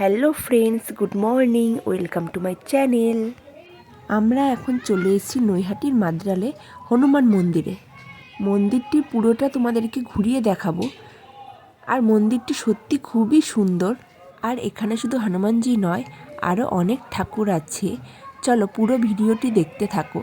Hello friends good morning welcome to my channel আমরা এখন চলে এসেছি নৈহাটির মাদ্রালে হনুমান মন্দিরে। মন্দিরটি পুরোটা তোমাদেরকে ঘুরিয়ে দেখাবো। আর মন্দিরটি সত্যি খুবই সুন্দর। আর এখানে শুধু হনুমানজি নয় আরও অনেক ঠাকুর আছে। চলো পুরো ভিডিওটি দেখতে থাকো।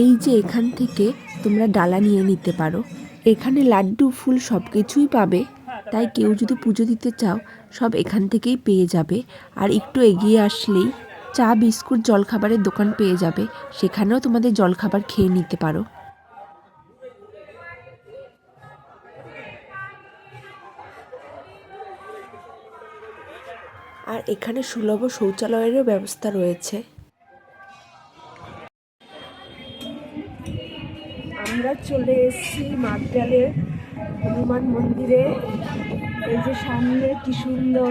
এই যে এখান থেকে তোমরা ডালা নিয়ে নিতে পারো। এখানে লাড্ডু, ফুল সব কিছুই পাবে। তাই কেউ যদি পুজো দিতে চাও, সব এখান থেকেই পেয়ে যাবে। আর একটু এগিয়ে আসলেই চা, বিস্কুট, জলখাবারের দোকান পেয়ে যাবে। সেখানেও তোমাদের জলখাবার খেয়ে নিতে পারো। আর এখানে সুলভ শৌচালয়েরও ব্যবস্থা রয়েছে। আমরা চলে এসেছি মাদ্রালের হনুমান মন্দিরে। এই যে সামনে কি সুন্দর।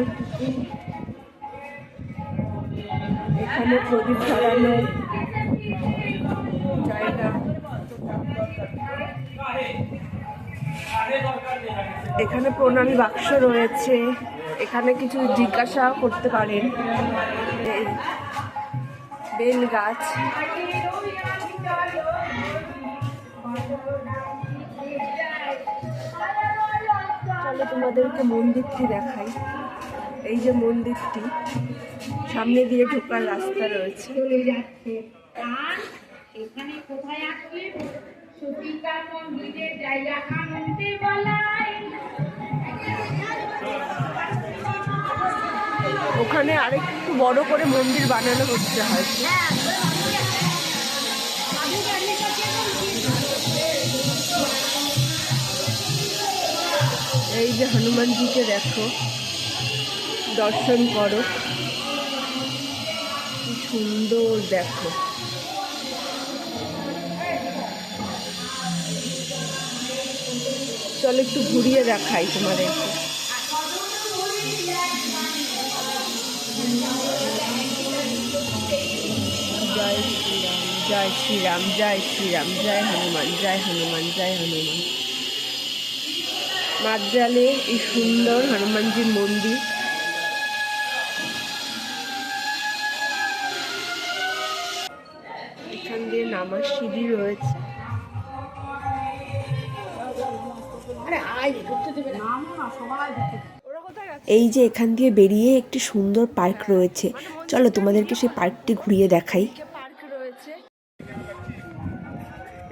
এখানে প্রদীপ জ্বালানো জায়গা। এখানে প্রণামী বাক্স রয়েছে। এখানে কিছু জিজ্ঞাসা করতে পারেন। বেল গাছ। চলো তোমাদেরকে মন্দিরটি দেখাই। এই যে মন্দিরটি সামনে দিয়ে ঢোকার রাস্তা রয়েছে। এখানে কোথায় জায়গা বলাই। ওখানে আরেকটু বড় করে মন্দির বানানো হচ্ছে হয়তো। এই যে হনুমানজিকে দেখো, দর্শন করো। কি সুন্দর দেখো। চলো একটু ঘুরিয়ে দেখাই তোমাদেরকে জয় শ্রীরাম জয় শ্রীরাম জয় শ্রীরাম, জয় হনুমান জয় হনুমান জয় হনুমান। মাদ্রালে এই সুন্দর হনুমানজির মন্দির। এখান দিয়ে নামার সিঁড়ি রয়েছে। এই যে এখান দিয়ে বেরিয়ে একটি সুন্দর পার্ক রয়েছে। চলো তোমাদেরকে সেই পার্কটি ঘুরিয়ে দেখাই। পার্ক রয়েছে।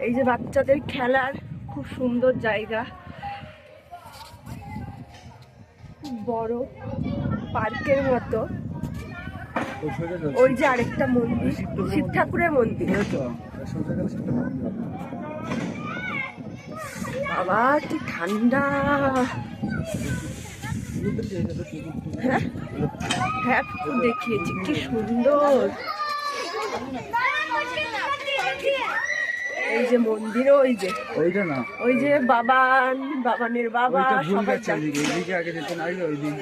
এই যে বাচ্চাদের খেলার খুব সুন্দর জায়গা। বড় পার্কের মতো। ওই যে আরেকটা মন্দির, শিব ঠাকুরের মন্দির। বাবা, কি ঠান্ডা। হ্যাঁ? হ্যাঁ দেখিয়েছি, কি সুন্দর। এই যে মন্দির ওই যে ওইটা না। ওই যে বাবান বাবানের বাবা সবাই আগে যেতে না ওই দিক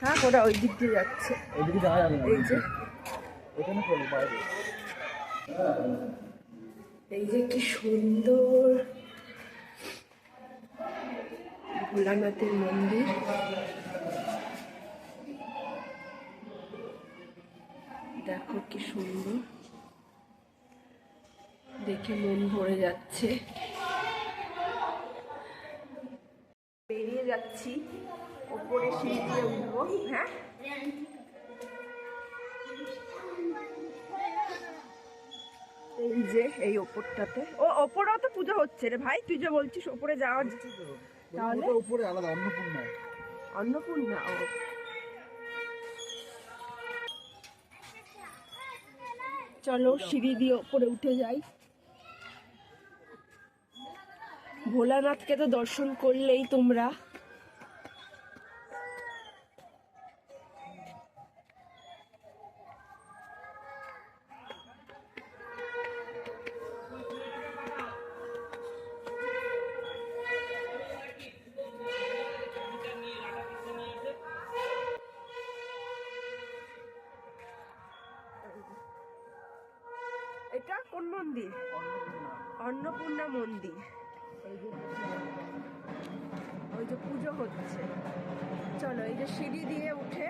থাক ওরা ওই দিক দিয়ে যাচ্ছে। ওইদিকে যাওয়া যাবে না। এই যে। ওখানে চলো বাইরে। এই যে কি সুন্দর। ভোলানাথের মন্দির। দেখো কি সুন্দর। দেখে মন ভরে যাচ্ছে। বেরিয়ে যাচ্ছি। ওপরে সিঁড়ি দিয়ে উঠবো হ্যাঁ? এই যে এই ওপরটাতে। ও ওপরেও তো পুজো হচ্ছে রে ভাই তুই যে বলছিস ওপরে যাওয়ার তাহলে? ওটা উপরে আলাদা অন্নপূর্ণা। অন্নপূর্ণা ও। চলো সিঁড়ি দিয়ে ওপরে উঠে যাই। ভোলানাথকে তো দর্শন করলেই তোমরা। এটা কোন মন্দির? অন্নপূর্ণা মন্দির। ওই যে পুজো হচ্ছে। চলো এই যে সিঁড়ি দিয়ে উঠে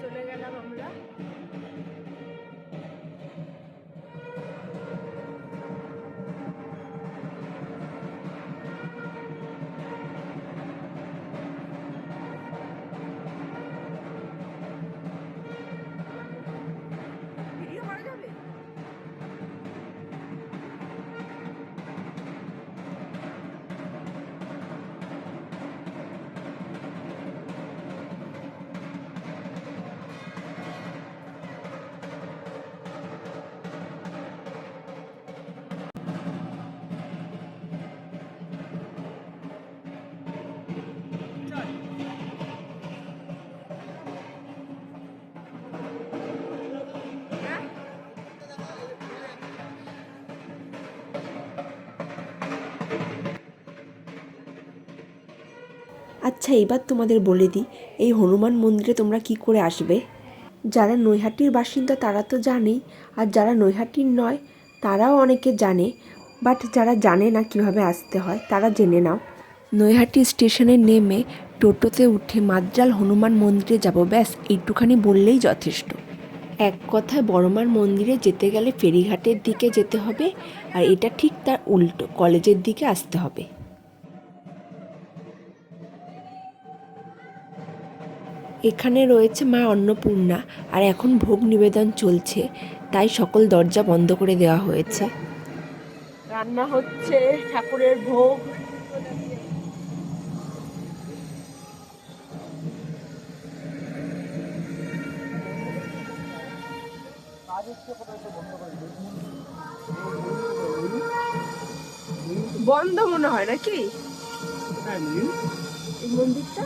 চলে গেলাম আমরা। আচ্ছা এবার তোমাদের বলে দিই, এই হনুমান মন্দিরে তোমরা কি করে আসবে? যারা নৈহাটির বাসিন্দা তারা তো জানেই, আর যারা নৈহাটির নয়, তারাও অনেকে জানে। বাট যারা জানে না কীভাবে আসতে হয়, তারা জেনে নাও। নৈহাটি স্টেশনে নেমে টোটোতে উঠে মাদ্রাল হনুমান মন্দিরে যাব, ব্যাস, এইটুখানি বললেই যথেষ্ট। এক কথায় বড়মার মন্দিরে যেতে গেলে ফেরিঘাটের দিকে যেতে হবে, আর এটা ঠিক তার উল্টো, কলেজের দিকে আসতে হবে। এখানে রয়েছে মা অন্নপূর্ণা আর এখন ভোগ নিবেদন চলছে তাই সকল দরজা বন্ধ করে দেওয়া হয়েছে। রান্না হচ্ছে ঠাকুরের ভোগ। বন্ধ মনে হয় নাকি? এই মন্দিরটা?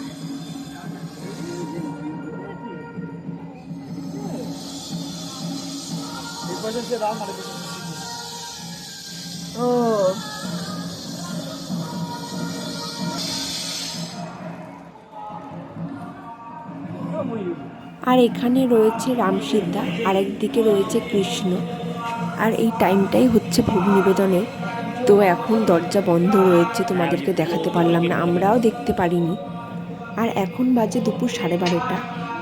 রাম আর এখানে রয়েছে রামসিদ্ধা আর একদিকে রয়েছে কৃষ্ণ। আর এই টাইমটাই হচ্ছে ভোগ নিবেদনের। তো এখন দরজা বন্ধ রয়েছে, তোমাদেরকে দেখাতে পারলাম না, আমরাও দেখতে পারিনি। আর এখন বাজে দুপুর সাড়ে বারোটা।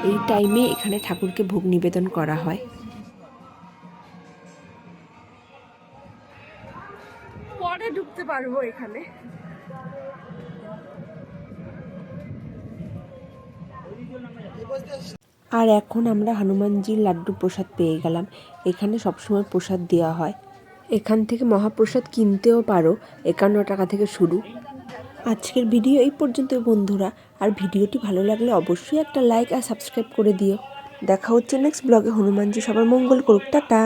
এই টাইমে এখানে ঠাকুরকে ভোগ নিবেদন করা হয়। পরে ঢুকতে পারব এখানে। আর এখন আমরা হনুমানজির লাড্ডু প্রসাদ পেয়ে গেলাম। এখানে সবসময় প্রসাদ দেওয়া হয়। এখান থেকে মহাপ্রসাদ কিনতেও পারো, একান্ন টাকা থেকে শুরু। আজকের ভিডিও এই পর্যন্ত বন্ধুরা। আর ভিডিওটি ভালো লাগলে অবশ্যই একটা লাইক আর সাবস্ক্রাইব করে দিও। দেখা হচ্ছে নেক্সট ব্লগে। হনুমানজি সবার মঙ্গল করুক। টাটা!